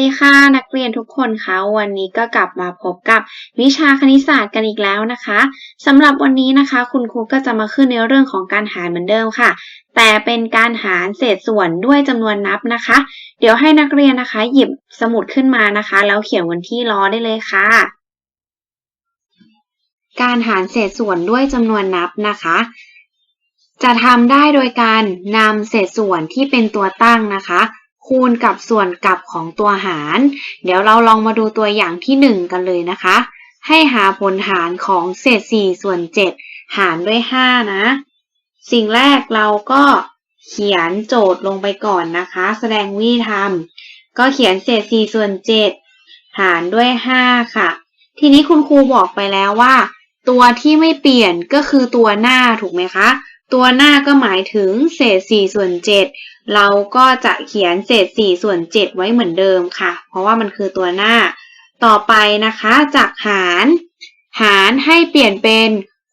ดีค่ะนักเรียนทุกคนคะวันนี้ก็กลับมาพบกับวิชาคณิตศาสตร์กันอีกแล้วนะคะสำหรับวันนี้นะคะ คุณครูก็จะมาขึ้นในเรื่องของการหารเหมือนเดิมค่ะ แต่เป็นการหารเศษส่วนด้วยจำนวนนับนะคะ เดี๋ยวให้นักเรียนนะคะ หยิบสมุดขึ้นมานะคะ แล้วเขียนวันที่รอได้เลยค่ะ การหารเศษส่วนด้วยจำนวนนับนะคะจะทำได้โดยการนำเศษส่วนที่เป็นตัวตั้งนะคะ คูณกับส่วนกลับของตัวหาร เดี๋ยวเราลองมาดูตัวอย่างที่ 1 กันเลยนะคะ ให้หาผลหารของเศษ 4 ส่วน 7 หารด้วย 5 นะ สิ่งแรกเราก็เขียนโจทย์ลงไปก่อนนะคะ แสดงวิธีทำก็เขียนเศษ 4 ส่วน 7 หารด้วย 5 ค่ะ ทีนี้คุณครูบอกไปแล้วว่า ตัวที่ไม่เปลี่ยนก็คือตัวหน้าถูกไหมคะ ตัวหน้าก็หมายถึงเศษ 4 ส่วน 7 เราก็จะเขียนเศษ4ส่วน7ไว้เหมือนเดิมค่ะ เพราะว่ามันคือตัวหน้า ต่อไปนะคะจากหาร หารให้เปลี่ยนเป็น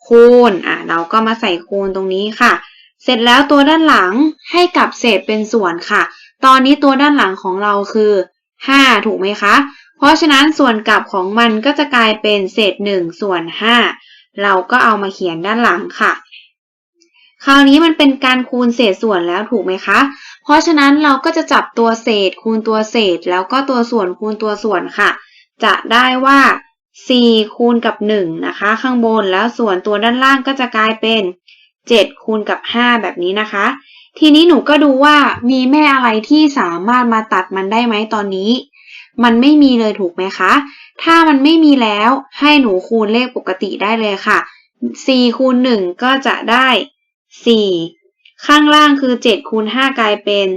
คูณอะเราก็มาใส่คูณตรงนี้ค่ะ เสร็จแล้วตัวด้านหลังให้กลับเศษเป็นส่วนค่ะ ตอนนี้ตัวด้านหลังของเราคือ 5 ถูกไหมคะ เพราะฉะนั้นส่วนกลับของมันก็จะกลายเป็นเศษ1ส่วน5เราก็เอามาเขียนด้านหลังค่ะ คราวนี้มันเป็นการคูณเศษส่วนแล้วถูกไหมคะ เพราะฉะนั้นเราก็จะจับตัวเศษคูณตัวเศษ แล้วก็ตัวส่วนคูณตัวส่วนค่ะ จะได้ว่า 4 คูณกับ 1 นะคะ ข้างบนแล้วส่วนตัวด้านล่างก็จะกลายเป็น 7 คูณกับ 5 แบบนี้นะคะ ทีนี้หนูก็ดูว่ามีแม่อะไรที่สามารถมาตัดมันได้ไหมตอนนี้ มันไม่มีเลยถูกไหมคะ ถ้ามันไม่มีแล้วให้หนูคูณเลขปกติได้เลยค่ะ 4 คูณ 1 ก็จะได้ 4 ข้างล่างคือ7คูณ5กลายเป็น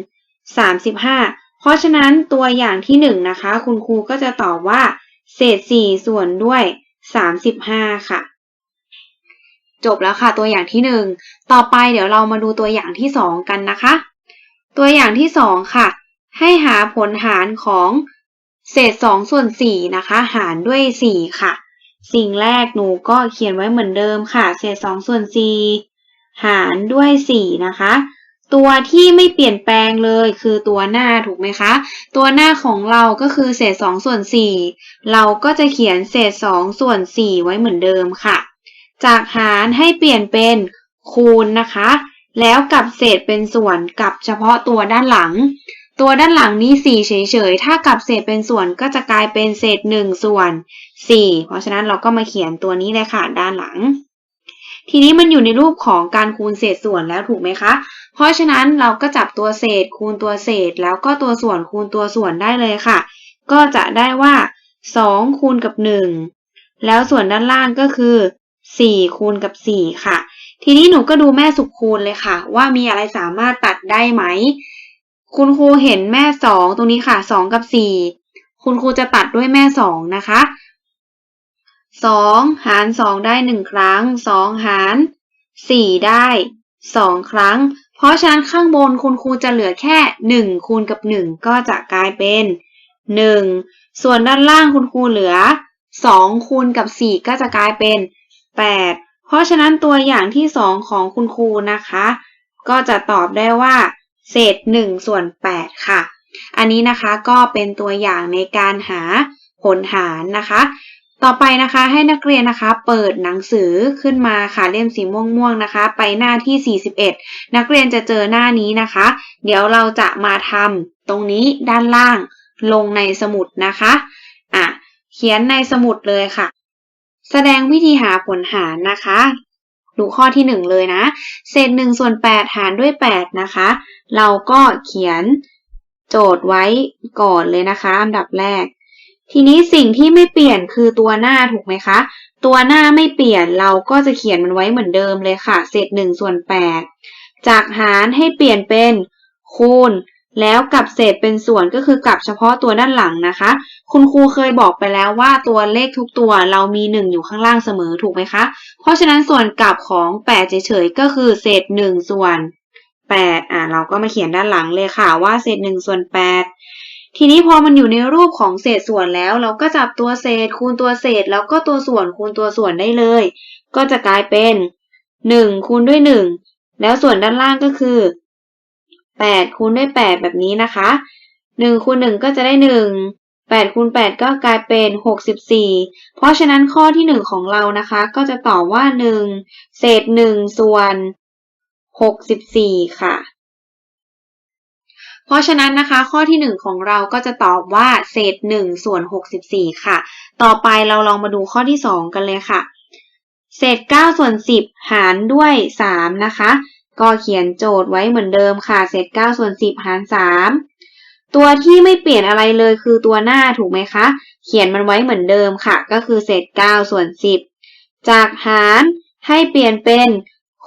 35 เพราะฉะนั้นตัวอย่างที่ 1 นะคะ คุณครูก็จะตอบว่า เศษ 4 ส่วนด้วย 35 ค่ะ จบแล้วค่ะตัวอย่างที่ 1 ต่อไปเดี๋ยวเรามาดูตัวอย่างที่ 2 กันนะคะ ตัวอย่างที่ 2 ค่ะ ให้หาผลหารของเศษ 2 ส่วน 4 นะคะ หารด้วย 4 ค่ะ สิ่งแรกหนูก็เขียนไว้เหมือนเดิมค่ะ เศษ 2 ส่วน 4 หารด้วย 4 นะคะ ตัวที่ไม่เปลี่ยนแปลงเลยคือตัวหน้าถูกไหมคะ ตัวหน้าของเราก็คือเศษ2ส่วน4เราก็จะเขียนเศษ2ส่วน4ไว้เหมือนเดิมค่ะ จากหารให้เปลี่ยนเป็นคูณนะคะ แล้วกับเศษเป็นส่วนกับเฉพาะตัวด้านหลัง ตัวด้านหลังนี้4เฉยๆ ถ้ากับเศษเป็นส่วนก็จะกลายเป็นเศษ1ส่วน4เพราะฉะนั้นเราก็มาเขียนตัวนี้เลยค่ะด้านหลัง ทีนี้มันอยู่ในรูปของการคูณเศษส่วนแล้วถูกไหมคะ เพราะฉะนั้นเราก็จับตัวเศษคูณตัวเศษ แล้วก็ตัวส่วนคูณตัวส่วนได้เลยค่ะ ก็จะได้ว่า 2 คูณกับ 1 แล้วส่วนด้านล่างก็คือ 4 คูณกับ 4 ค่ะ ทีนี้หนูก็ดูแม่สุขคูณเลยค่ะ ว่ามีอะไรสามารถตัดได้ไหม คุณครูเห็นแม่ 2 ตรงนี้ค่ะ 2 กับ 4 คุณครูจะตัดด้วยแม่ 2 นะคะ สองหารสองได้หนึ่งครั้งสองหารสี่ได้สองครั้ง เพราะฉะนั้นข้างบนคุณครูจะเหลือแค่หนึ่งคูณกับหนึ่งก็จะกลายเป็นหนึ่งส่วนด้านล่างคุณครูเหลือสองคูณกับสี่ก็จะกลายเป็นแปดเพราะฉะนั้นตัวอย่างที่สองของคุณครูนะคะ ก็จะตอบได้ว่า เศษหนึ่งส่วนแปดค่ะ อันนี้นะคะก็เป็นตัวอย่างในการหาผลหารนะคะ ต่อไปนะคะให้นักเรียนนะคะเปิดหนังสือขึ้นมาค่ะเล่มสีม่วงๆนะคะ ไปหน้าที่ 41 นักเรียนจะเจอหน้านี้นะคะ เดี๋ยวเราจะมาทำตรงนี้ด้านล่างลงในสมุดนะคะอะเขียนในสมุดเลยค่ะ แสดงวิธีหาผลหารนะคะ ดูข้อที่ 1 เลยนะ เศษ1ส่วน8หารด้วย 8 นะคะ เราก็เขียนโจทย์ไว้ก่อนเลยนะคะ อันดับแรก ทีนี้สิ่งที่ไม่เปลี่ยนคือตัวหน้าถูกไหมคะ ตัวหน้าไม่เปลี่ยนเราก็จะเขียนมันไว้เหมือนเดิมเลยค่ะ เศษ1ส่วน8จากหารให้เปลี่ยนเป็นคูณ แล้วกับเศษเป็นส่วนก็คือกับเฉพาะตัวด้านหลังนะคะ คุณครูเคยบอกไปแล้วว่าตัวเลขทุกตัวเรามี 1 อยู่ข้างล่างเสมอถูกไหมคะ เพราะฉะนั้นส่วนกลับของ8เฉยๆก็คือเศษ 1 ส่วน8อ่าเราก็มาเขียนด้านหลังเลยค่ะว่าเศษ 1 ส่วน 8 ทีนี้พอมันอยู่ในรูปของเศษส่วนแล้ว เราก็จับตัวเศษคูณตัวเศษ แล้วก็ตัวส่วนคูณตัวส่วนได้เลย ก็จะกลายเป็น1คูณด้วย 1 แล้วส่วนด้านล่างก็คือ8คูณด้วย 8 แบบนี้นะคะ1คูณ1ก็จะได้ 1 8คูณ8ก็กลายเป็น 64 เพราะฉะนั้นข้อที่ 1 ของเรานะคะ ก็จะตอบว่า 1 เศษ 1 ส่วน 64 ค่ะ เพราะฉะนั้นนะคะข้อที่ 1 ของเราก็จะตอบว่าเศษ1ส่วน64 ค่ะ ต่อไปเราลองมาดูข้อที่ 2 กันเลยค่ะ เศษ9ส่วน10 หารด้วย3นะคะก็เขียนโจทย์ไว้เหมือนเดิมค่ะ เศษ9ส่วน10 หาร 3 ตัวที่ไม่เปลี่ยนอะไรเลยคือตัวหน้าถูกไหมคะ เขียนมันไว้เหมือนเดิมค่ะ ก็คือเศษ9ส่วน10 จากหารให้เปลี่ยนเป็น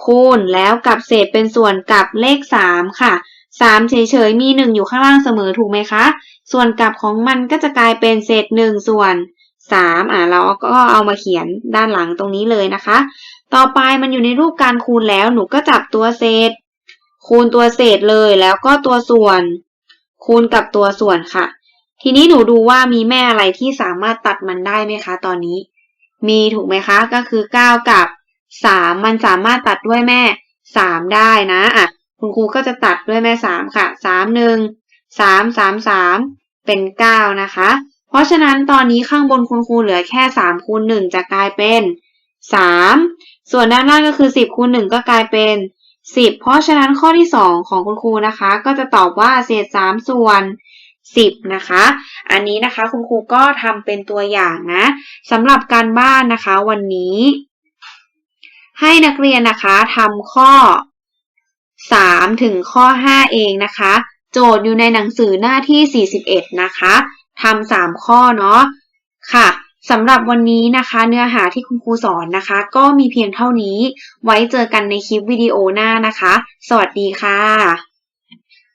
คูณแล้วกับเศษเป็นส่วนกับเลข 3 ค่ะ 3เฉยๆมี1อยู่ข้างล่างเสมอถูกไหมคะ ส่วนกลับของมันก็จะกลายเป็นเศษ1ส่วน3อะเราก็เอามาเขียนด้านหลังตรงนี้เลยนะคะ ต่อไปมันอยู่ในรูปการคูณแล้วหนูก็จับตัวเศษ คูณตัวเศษเลยแล้วก็ตัวส่วน คูณกับตัวส่วนค่ะ ทีนี้หนูดูว่ามีแม่อะไรที่สามารถตัดมันได้ไหมคะ ตอนนี้ มีถูกไหมคะก็คือ 9 กับ 3 มันสามารถตัดด้วยแม่ 3 ได้นะอะ คุณครูก็จะตัดด้วยแม่3ค่ะ3 1 3 3 3เป็น9นะคะ เพราะฉะนั้นตอนนี้ข้างบนคุณครูเหลือแค่3คูณ1จะกลายเป็น3ส่วนด้านล่างก็คือ10คูณ1ก็กลายเป็น10เพราะฉะนั้นข้อที่2ของคุณครูนะคะ ก็จะตอบว่าเศษ3ส่วน10 นะคะ อันนี้นะคะคุณครูก็ทำเป็นตัวอย่างนะสำหรับการบ้านนะคะวันนี้ ให้นักเรียนนะคะทำข้อ 3 ถึงข้อ 5 เองนะคะ โจทย์อยู่ในหนังสือหน้าที่ 41 นะคะทำ3ข้อเนาะค่ะสำหรับวันนี้นะคะ เนื้อหาที่คุณครูสอนนะคะ ก็มีเพียงเท่านี้ ไว้เจอกันในคลิปวิดีโอหน้านะคะ สวัสดีค่ะ